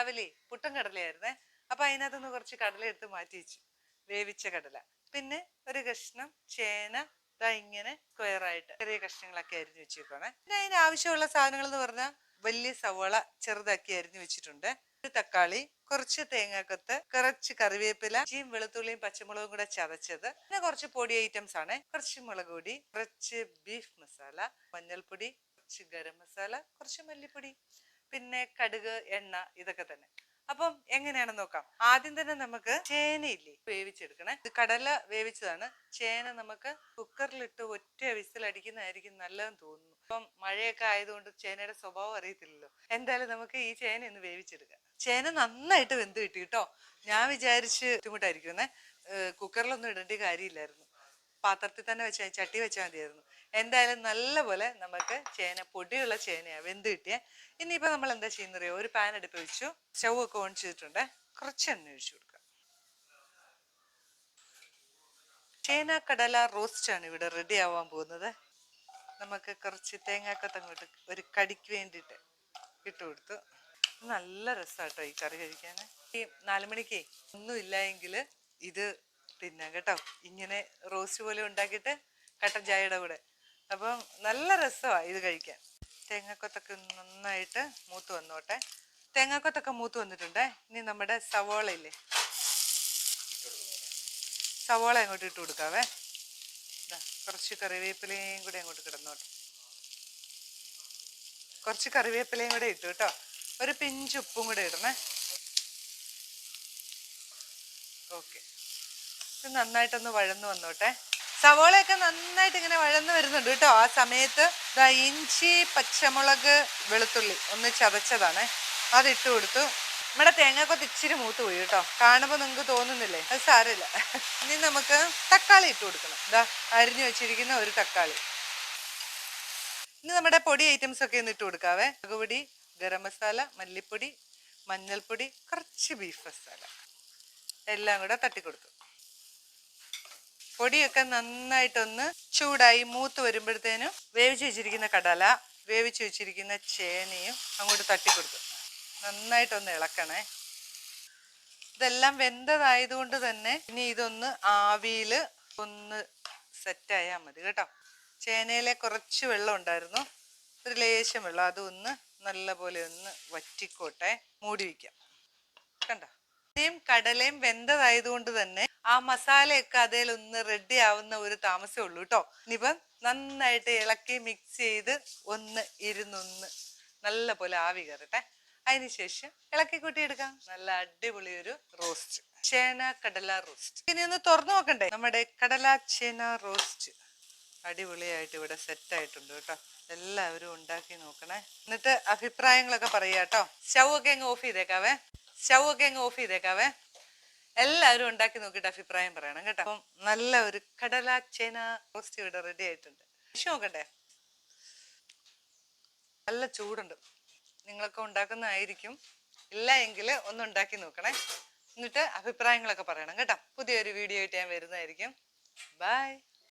രാവിലെ പുട്ടൻ കടലയായിരുന്നേ. അപ്പൊ അതിനകത്തുനിന്ന് കുറച്ച് കടല എടുത്ത് മാറ്റി വെച്ചു. വേവിച്ച കടല. പിന്നെ ഒരു കഷ്ണം ചേന. ദാ ഇങ്ങനെ സ്ക്വയറായിട്ട് ചെറിയ കഷ്ണങ്ങളൊക്കെ അരിഞ്ഞു വെച്ചേക്കുവാണ്. പിന്നെ അതിന് ആവശ്യമുള്ള സാധനങ്ങൾ എന്ന് പറഞ്ഞാൽ വലിയ സവോള ചെറുതാക്കി അരിഞ്ഞു വെച്ചിട്ടുണ്ട്. ഒരു തക്കാളി കുറച്ച് തേങ്ങാക്കത്ത് കുറച്ച് കറിവേപ്പില ചീം വെളുത്തുള്ളിയും പച്ചമുളകും കൂടെ ചതച്ചത്. പിന്നെ കുറച്ച് പൊടി ഐറ്റംസ് ആണ്. കുറച്ച് മുളക് പൊടി കുറച്ച് ബീഫ് മസാല മഞ്ഞൾപ്പൊടി കുറച്ച് ഗരം മസാല കുറച്ച് മല്ലിപ്പൊടി. പിന്നെ കടുക് എണ്ണ ഇതൊക്കെ തന്നെ. അപ്പം എങ്ങനെയാണെന്ന് നോക്കാം. ആദ്യം തന്നെ നമുക്ക് ചേനയില്ലേ വേവിച്ചെടുക്കണേ. ഇത് കടല വേവിച്ചതാണ്. ചേന നമുക്ക് കുക്കറിലിട്ട് ഒറ്റ വിസിലടിക്കുന്നതായിരിക്കും നല്ലതെന്ന് തോന്നുന്നു. ഇപ്പം മഴയൊക്കെ ആയതുകൊണ്ട് ചേനയുടെ സ്വഭാവം അറിയത്തില്ലല്ലോ. എന്തായാലും നമുക്ക് ഈ ചേന ഒന്ന് വേവിച്ചെടുക്കാം. ചേന നന്നായിട്ട് വെന്ത് കിട്ടി കേട്ടോ. ഞാൻ വിചാരിച്ച് ബുദ്ധിമുട്ടായിരിക്കും കുക്കറിലൊന്നും ഇടേണ്ട കാര്യമില്ലായിരുന്നു. പാത്രത്തിൽ തന്നെ വെച്ചാൽ ചട്ടി വെച്ചാൽ മതിയായിരുന്നു. എന്തായാലും നല്ലപോലെ നമുക്ക് ചേന പൊടിയുള്ള ചേനയാണ് വെന്ത് കിട്ടിയ. ഇനിയിപ്പോൾ നമ്മൾ എന്താ ചെയ്യുന്നറിയോ? ഒരു പാൻ അടുപ്പ് വെച്ചു. സ്റ്റൗ ഒക്കെ ഓൺ ചെയ്തിട്ടുണ്ട്. കുറച്ച് എണ്ണ ഒഴിച്ചു കൊടുക്കുക ചേന കടല റോസ്റ്റ് ആണ് ഇവിടെ റെഡി ആവാൻ പോകുന്നത്. നമുക്ക് കുറച്ച് തേങ്ങാക്കത്ത് അങ്ങോട്ട് ഒരു കടിക്ക് വേണ്ടിയിട്ട് ഇട്ട് കൊടുത്തു. നല്ല രസമാട്ടോ ഈ കറി കഴിക്കാൻ ഈ നാലുമണിക്ക് ഒന്നും ഇല്ലായെങ്കിൽ ഇത് തിന്നാം കേട്ടോ ഇങ്ങനെ റോസ്റ്റ് പോലെ ഉണ്ടാക്കിയിട്ട് കട്ടൻ ചായയുടെ കൂടെ. അപ്പം നല്ല രസമാണ് ഇത് കഴിക്കാൻ. തേങ്ങക്കൊത്തൊക്കെ നന്നായിട്ട് മൂത്ത് വന്നോട്ടെ. തേങ്ങക്കൊത്തൊക്കെ മൂത്ത് വന്നിട്ടുണ്ട്. ഇനി നമ്മുടെ സവോള ഇല്ലേ? സവോള അങ്ങോട്ട് ഇട്ട് കൊടുക്കാവേ. കുറച്ച് കറിവേപ്പിലയും കൂടെ അങ്ങോട്ട് കിടന്നോട്ടെ. കുറച്ച് കറിവേപ്പിലയും കൂടെ ഇട്ടു കേട്ടോ. ഒരു പിഞ്ച് ഉപ്പും കൂടെ ഇടണേ. ഓക്കെ. ഇത് നന്നായിട്ടൊന്ന് വഴന്നു വന്നോട്ടെ. സവോളയൊക്കെ നന്നായിട്ട് ഇങ്ങനെ വഴന്നു വരുന്നുണ്ട് കേട്ടോ. ആ സമയത്ത് ദാ ഇഞ്ചി പച്ചമുളക് വെളുത്തുള്ളി ഒന്ന് ചതച്ചതാണ്. അത് ഇട്ട് കൊടുത്തു. നമ്മുടെ തേങ്ങക്കൊത്ത് ഇച്ചിരി മൂത്ത് പോയി കേട്ടോ. കാണുമ്പോൾ നിങ്ങൾക്ക് തോന്നുന്നില്ലേ? അത് സാരമില്ല. ഇനി നമുക്ക് തക്കാളി ഇട്ട് കൊടുക്കണം. ഇതാ അരിഞ്ഞു വെച്ചിരിക്കുന്ന ഒരു തക്കാളി. ഇനി നമ്മുടെ പൊടി ഐറ്റംസ് ഒക്കെ ഒന്ന് ഇട്ട് കൊടുക്കാവേ. മുളകുപൊടി ഗരം മസാല മല്ലിപ്പൊടി മഞ്ഞൾപ്പൊടി കുറച്ച് ബീഫ് മസാല. എല്ലാം കൂടെ തട്ടിക്കൊടുത്തു പൊടിയൊക്കെ നന്നായിട്ടൊന്ന് ചൂടായി മൂത്ത് വരുമ്പോഴത്തേനും വേവിച്ച് വെച്ചിരിക്കുന്ന കടല വേവിച്ച് വെച്ചിരിക്കുന്ന ചേനയും അങ്ങോട്ട് തട്ടിക്കൊടുക്കും നന്നായിട്ടൊന്ന് ഇളക്കണേ. ഇതെല്ലാം വെന്തതായതുകൊണ്ട് തന്നെ ഇനി ഇതൊന്ന് ആവിയിൽ ഒന്ന് സെറ്റായാൽ മതി കേട്ടോ. ചേനയിലെ കുറച്ച് വെള്ളം ഉണ്ടായിരുന്നു. ഒരു ലേശം വെള്ളം. അതൊന്ന് നല്ല പോലെ ഒന്ന് വറ്റിക്കോട്ടെ. മൂടി വയ്ക്കാം കണ്ടോ? ചേനയും കടലയും വെന്തതായതുകൊണ്ട് തന്നെ ആ മസാലയൊക്കെ അതിലൊന്ന് റെഡി ആവുന്ന ഒരു താമസമേ ഉള്ളൂ കേട്ടോ ഇനിയിപ്പം നന്നായിട്ട് ഇളക്കി മിക്സ് ചെയ്ത് ഒന്ന് ഇരുന്നൊന്ന് നല്ല പോലെ ആവി കയറട്ടെ. അതിനുശേഷം ഇളക്കി കൂട്ടിയെടുക്കാം നല്ല അടിപൊളി ഒരു റോസ്റ്റ് ചേന കടല റോസ്റ്റ് ഇനി ഒന്ന് തുറന്നു നോക്കണ്ടേ? നമ്മുടെ കടല ചേന റോസ്റ്റ് അടിപൊളിയായിട്ട് ഇവിടെ സെറ്റ് ആയിട്ടുണ്ട് കേട്ടോ എല്ലാവരും ഉണ്ടാക്കി നോക്കണേ. എന്നിട്ട് അഭിപ്രായങ്ങളൊക്കെ പറയാട്ടോ സ്റ്റൗ ഒക്കെ അങ്ങ് ഓഫ് ചെയ്തേക്കാവേ. സ്റ്റൗ അങ്ങ് ഓഫ് ചെയ്തേക്കാവേ. എല്ലാവരും ഉണ്ടാക്കി നോക്കിയിട്ട് അഭിപ്രായം പറയണം കേട്ടോ. അപ്പം നല്ല ഒരു കടല ചേന റോസ്റ്റ് ഇവിടെ റെഡി ആയിട്ടുണ്ട്. വിഷു നോക്കട്ടെ നല്ല ചൂടുണ്ട്. നിങ്ങളൊക്കെ ഉണ്ടാക്കുന്നതായിരിക്കും. ഇല്ല എങ്കിൽ ഒന്ന് ഉണ്ടാക്കി നോക്കണേ. എന്നിട്ട് അഭിപ്രായങ്ങളൊക്കെ പറയണം കേട്ടോ. പുതിയൊരു വീഡിയോ ആയിട്ട് ഞാൻ വരുന്നതായിരിക്കും. ബൈ